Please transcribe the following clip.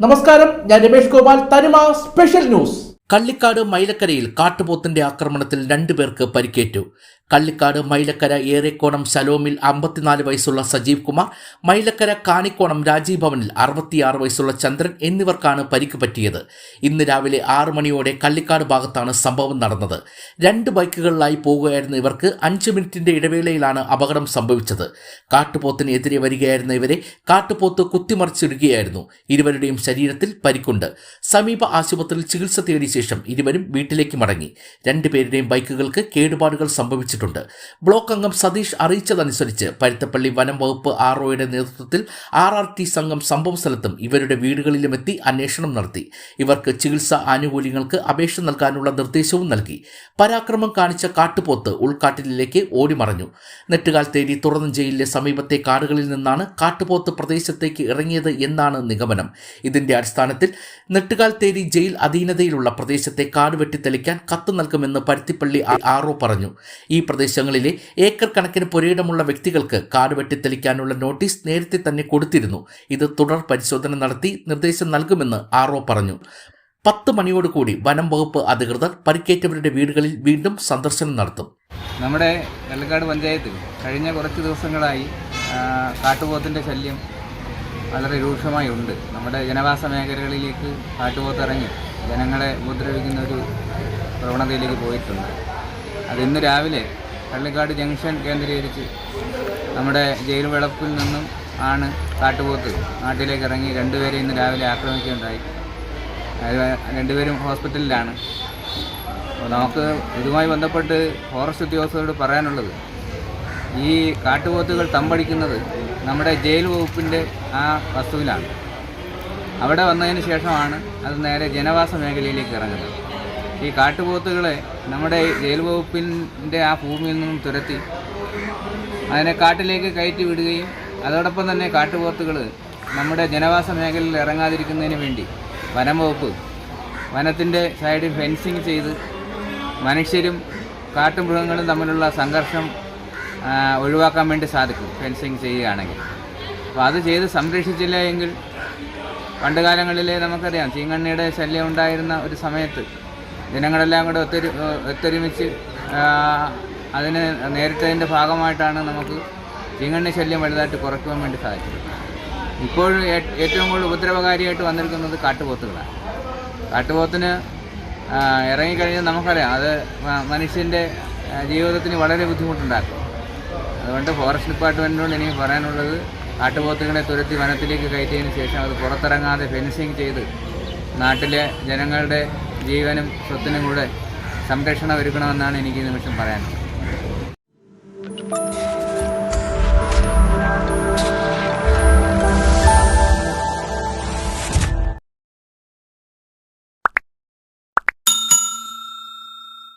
നമസ്കാരം ഞാൻ Ramesh Gopal Thanima special news. Kallikkad മൈലക്കരയിൽ കാട്ടുപോത്തിന്റെ ആക്രമണത്തിൽ രണ്ടുപേർക്ക് പരിക്കേറ്റു. കള്ളിക്കാട് മൈലക്കര ഏറെക്കോണം ശലോമിൽ അമ്പത്തിനാല് വയസ്സുള്ള സജീവ് കുമാർ മൈലക്കര കാണിക്കോണം രാജീവ് ഭവനിൽ അറുപത്തിയാറ് വയസ്സുള്ള ചന്ദ്രൻ എന്നിവർക്കാണ് പരിക്ക് പറ്റിയത്. ഇന്ന് രാവിലെ ആറു മണിയോടെ കള്ളിക്കാട് ഭാഗത്താണ് സംഭവം നടന്നത്. രണ്ട് ബൈക്കുകളിലായി പോകുകയായിരുന്ന ഇവർക്ക് അഞ്ച് മിനിറ്റിന്റെ ഇടവേളയിലാണ് അപകടം സംഭവിച്ചത്. കാട്ടുപോത്തിന് എതിരെ വരികയായിരുന്ന ഇവരെ കാട്ടുപോത്ത് കുത്തിമറിച്ചിടുകയായിരുന്നു. ഇരുവരുടെയും ശരീരത്തിൽ പരിക്കുണ്ട്. സമീപ ആശുപത്രിയിൽ ചികിത്സ തേടിയ ശേഷം ഇരുവരും വീട്ടിലേക്ക് മടങ്ങി. രണ്ടുപേരുടെയും ബൈക്കുകൾക്ക് കേടുപാടുകൾ സംഭവിച്ചിട്ടുണ്ട് ബ്ലോക്ക് അംഗം സതീഷ് അറിയിച്ചതനുസരിച്ച് പരുത്തപ്പള്ളി വനം വകുപ്പ് ആർ ഒയുടെ നേതൃത്വത്തിൽ ആർ ആർ ടി സംഘം സംഭവ സ്ഥലത്തും ഇവരുടെ വീടുകളിലുമെത്തി അന്വേഷണം നടത്തി. ഇവർക്ക് ചികിത്സാ ആനുകൂല്യങ്ങൾക്ക് അപേക്ഷ നൽകാനുള്ള നിർദ്ദേശവും നൽകി. പരാക്രമം കാണിച്ച കാട്ടുപോത്ത് ഉൾക്കാട്ടിലേക്ക് ഓടിമറഞ്ഞു. നെട്ടുകാൽ തേടി തുറന്ന ജയിലിലെ സമീപത്തെ കാടുകളിൽ നിന്നാണ് കാട്ടുപോത്ത് പ്രദേശത്തേക്ക് ഇറങ്ങിയത് എന്നാണ് നിഗമനം. ഇതിന്റെ അടിസ്ഥാനത്തിൽ നെട്ടുകാൽ തേടി ജയിൽ അധീനതയിലുള്ള പ്രദേശത്തെ കാട് വെട്ടിത്തെളിക്കാൻ കത്ത് നൽകുമെന്ന് പരുത്തിപ്പള്ളി ആർ പറഞ്ഞു. ഈ പ്രദേശങ്ങളിലെ ഏക്കർ കണക്കിന് പുരയിടമുള്ള വ്യക്തികൾക്ക് കാട് വെട്ടിത്തെളിക്കാനുള്ള നോട്ടീസ് നേരത്തെ തന്നെ കൊടുത്തിരുന്നു. ഇത് തുടർ പരിശോധന നടത്തി നിർദ്ദേശം നൽകുമെന്ന് ആർ പറഞ്ഞു. പത്ത് മണിയോടുകൂടി വനം വകുപ്പ് അധികൃതർ പരിക്കേറ്റവരുടെ വീടുകളിൽ വീണ്ടും സന്ദർശനം നടത്തും. നമ്മുടെ വെള്ളക്കാട് പഞ്ചായത്തിൽ കഴിഞ്ഞ കുറച്ച് ദിവസങ്ങളായി കാട്ടുപോത്തിന്റെ ശല്യം വളരെ രൂക്ഷമായി ഉണ്ട്. നമ്മുടെ ജനവാസ മേഖലകളിലേക്ക് കാട്ടുപോത്ത് ഇറങ്ങി ജനങ്ങളെ ഉപദ്രവിക്കുന്ന ഒരു പ്രവണതയിലേക്ക് പോയിട്ടുണ്ട്. അത് ഇന്ന് രാവിലെ പള്ളിക്കാട് ജംഗ്ഷൻ കേന്ദ്രീകരിച്ച് നമ്മുടെ ജയിൽ വിളപ്പിൽ നിന്നും ആണ് കാട്ടുപോത്ത് നാട്ടിലേക്ക് ഇറങ്ങി രണ്ടുപേരെ ഇന്ന് രാവിലെ ആക്രമിക്കുകയുണ്ടായി. രണ്ടുപേരും ഹോസ്പിറ്റലിലാണ്. അപ്പോൾ നമുക്ക് ഇതുമായി ബന്ധപ്പെട്ട് ഫോറസ്റ്റ് ഉദ്യോഗസ്ഥരോട് പറയാനുള്ളത് ഈ കാട്ടുപോത്തുകൾ തമ്പടിക്കുന്നത് നമ്മുടെ ജയിൽ വകുപ്പിന്റെ ആ വസ്തുവിലാണ്. അവിടെ വന്നതിന് ശേഷമാണ് അത് നേരെ ജനവാസ മേഖലയിലേക്ക് ഇറങ്ങുന്നത്. ഈ കാട്ടുപോത്തുകളെ നമ്മുടെ ജയിൽ വകുപ്പിന്റെ ആ ഭൂമിയിൽ നിന്നും തുരത്തി അതിനെ കാട്ടിലേക്ക് കയറ്റി വിടുകയും അതോടൊപ്പം തന്നെ കാട്ടുപോത്തുകൾ നമ്മുടെ ജനവാസ മേഖലയിൽ ഇറങ്ങാതിരിക്കുന്നതിന് വേണ്ടി വനം വകുപ്പ് വനത്തിന്റെ സൈഡിൽ ഫെൻസിങ് ചെയ്ത് മനുഷ്യരും കാട്ടുമൃഗങ്ങളും തമ്മിലുള്ള സംഘർഷം ഒഴിവാക്കാൻ വേണ്ടി സാധിക്കും ഫെൻസിങ് ചെയ്യുകയാണെങ്കിൽ. അപ്പോൾ അത് ചെയ്ത് സംരക്ഷിച്ചില്ല എങ്കിൽ പണ്ട് കാലങ്ങളിൽ നമുക്കറിയാം ചീങ്കണ്ണിയുടെ ശല്യം ഉണ്ടായിരുന്ന ഒരു സമയത്ത് ജനങ്ങളെല്ലാം കൂടെ ഒത്തൊരു ഒത്തൊരുമിച്ച് അതിന് നേരിട്ടതിന്റെ ഭാഗമായിട്ടാണ് നമുക്ക് ചീങ്കണ്ണി ശല്യം വലുതായിട്ട് കുറയ്ക്കുവാൻ വേണ്ടി സാധിച്ചത്. ഇപ്പോഴും ഏറ്റവും കൂടുതൽ ഉപദ്രവകാരിയായിട്ട് വന്നിരിക്കുന്നത് കാട്ടുപോത്തുകളാണ്. കാട്ടുപോത്തിന് ഇറങ്ങിക്കഴിഞ്ഞാൽ നമുക്കറിയാം അത് മനുഷ്യന്റെ ജീവിതത്തിന് വളരെ ബുദ്ധിമുട്ടുണ്ടാക്കും. അതുകൊണ്ട് ഫോറസ്റ്റ് ഡിപ്പാർട്ട്മെന്റിനോട് എനിക്ക് പറയാനുള്ളത് കാട്ടുപോത്തുകളെ തുരത്തി വനത്തിലേക്ക് കയറ്റിയതിന് ശേഷം അത് പുറത്തിറങ്ങാതെ ഫെൻസിങ് ചെയ്ത് നാട്ടിലെ ജനങ്ങളുടെ ജീവനും സ്വത്തിനും കൂടെ സംരക്ഷണം ഒരുക്കണമെന്നാണ് എനിക്ക് നിമിഷം പറയാനുള്ളത്.